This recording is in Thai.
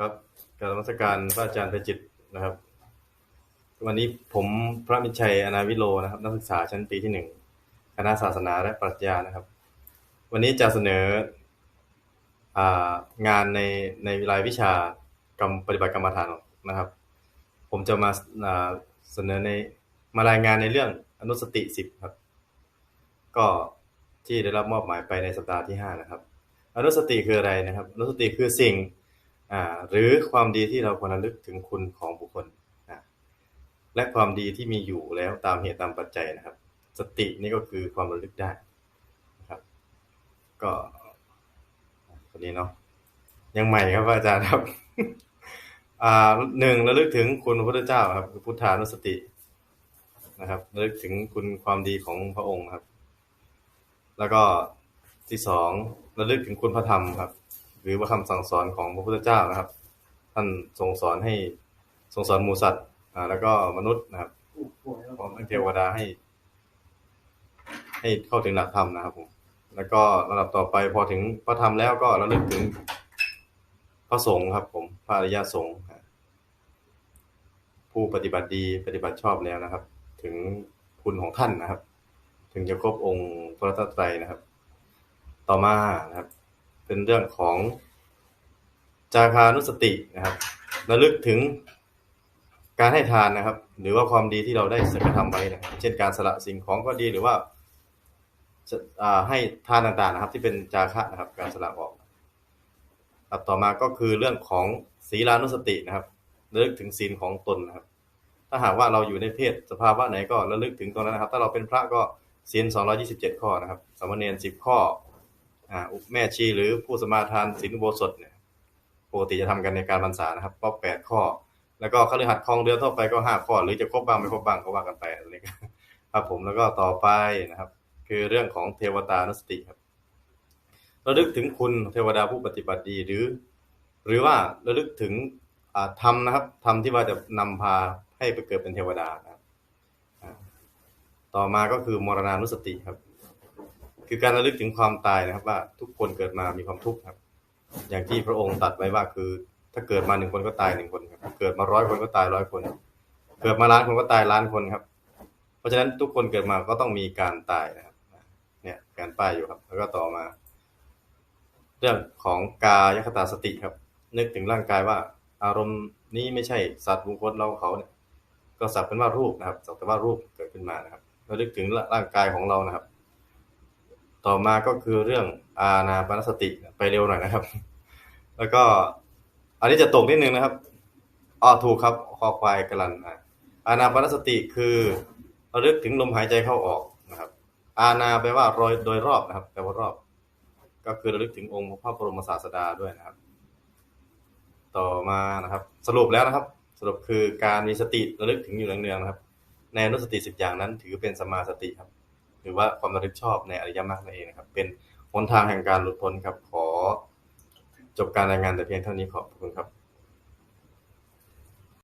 ครับการนมัสการพระอาจารย์ประจิตนะครับ วันนี้ผมพระมิชัยอนาวิโลนะครับ นักศึกษาชั้นปีที่หนึ่งคณะศาสนาและปรัชญานะครับ วันนี้จะเสนองานในในรายวิชากรรมปฏิบัติกรรมฐานนะครับ ผมจะมาาเสนอในมารายงานในเรื่องอนุสติสิบครับ ก็ที่ได้รับมอบหมายไปในสัปดาห์ที่ห้านะครับ อนุสติคืออะไรนะครับ อนุสติคือสิ่ง หรือความดีที่เราควรระลึกถึงคุณของบุคคล และความดีที่มีอยู่แล้วตามเหตุตามปัจจัยนะครับ สตินี่ก็คือความระลึกได้นะครับ ก็คนนี้เนาะยังใหม่ครับอาจารย์ครับหนึ่งระลึกถึงคุณพระพุทธเจ้าครับคือพุทธานุสตินะครับระลึกถึงคุณความดีของพระองค์ครับ แล้วก็ที่สองระลึกถึงคุณพระธรรมครับ หรือว่าคำสั่งสอนของพระพุทธเจ้านะครับ ท่านทรงสอนให้ทรงสอนมูสัตว์แล้วก็มนุษย์นะครับพร้อมทั้งเทวดาให้ ให้เข้าถึงหลักธรรมนะครับผมแล้วก็ระดับต่อไปพอถึงพระธรรมแล้วก็ระลึกถึงพระสงฆ์ครับ ผมพระอริยสงฆ์ผู้ปฏิบัติดีปฏิบัติชอบแล้วนะครับ ถึงคุณของท่านนะครับ ถึงจะครบองค์พระรัตนตรัยนะครับ ต่อมานะครับ เป็นเรื่องของจาคานุสตินะครับระลึกถึงการให้ทานนะครับ หรือว่าความดีที่เราได้กระทำไว้นะเช่นการสละสิ่งของก็ดีหรือว่าให้ทานต่างๆนะครับ ที่เป็นจาคะนะครับ การสละออกครับต่อมาก็คือเรื่องของศีลานุสตินะครับระลึกถึงศีลของตนนะครับ ถ้าหากว่าเราอยู่ในเพศสภาวะไหนก็ระลึกถึงตรงนั้นนะครับ ถ้าเราเป็นพระก็ศีล227ข้อนะครับสามเณร10ข้ออ่า แม่ชีหรือผู้สมาทานศีลโบสถเนี่ยปกติจะทำกันในการพรรษานะครับก็8ข้อ แล้วก็คฤหัสถ์คลองเรือทั่วไปก็5ข้อ หรือจะครบบ้างไม่ครบบ้างก็ว่ากันไปอะไรเงี้ยครับผมแล้วก็ต่อไปนะครับ คือเรื่องของเทวตานุสติครับระลึกถึงคุณเทวดาผู้ปฏิบัติดีหรือ หรือว่าระลึกถึงธรรมนะครับธรรมที่ว่าจะนำพาให้ไปเกิดเป็นเทวดานะครับต่อมาก็คือมรณานุสติครับ คือการระลึกถึงความตายนะครับ ว่าทุกคนเกิดมามีความทุกข์ครับ อย่างที่พระองค์ตัดไว้ว่าคือ ถ้าเกิดมาหนึ่งคนก็ตายหนึ่งคนครับเกิดมาร้อยคนก็ตายร้อยคน เกิดมาล้านคนก็ตายล้านคนครับ เพราะฉะนั้นทุกคนเกิดมาก็ต้องมีการตายนะครับ เนี่ยการป้ายอยู่ครับ แล้วก็ต่อมา เรื่องของกายคตาสติครับ นึกถึงร่างกายว่า อารมณ์นี้ไม่ใช่สัตว์บุคคลเราเขาเนี่ยก็สักเป็นว่ารูปนะครับสักแต่ว่ารูปเกิดขึ้นมานะครับระลึกถึงร่างกายของเรานะครับ ต่อมาก็คือเรื่องอาณาปานสติไปเร็วหน่อยนะครับ แล้วก็ อันนี้จะตกนิดนึงนะครับอ๋อถูกครับคอควายกลันอาณาปานสติคือระลึกถึงลมหายใจเข้าออกนะครับ อาณาแปลว่าโดยโดยรอบนะครับแปลว่ารอบ ก็คือระลึกถึงองค์พระบรมศาสดาด้วยนะครับ ต่อมานะครับ สรุปแล้วนะครับ สรุปคือการมีสติระลึกถึงอยู่เนืองๆนะครับ ในนุสติสิบอย่างนั้นถือเป็นสมาสติครับ หรือว่าความรับผิดชอบในอริยมรรคนั่นเองนะครับ เป็นหนทางแห่งการหลุดพ้นครับขอจบการรายงานแต่เพียงเท่านี้ขอบคุณครับ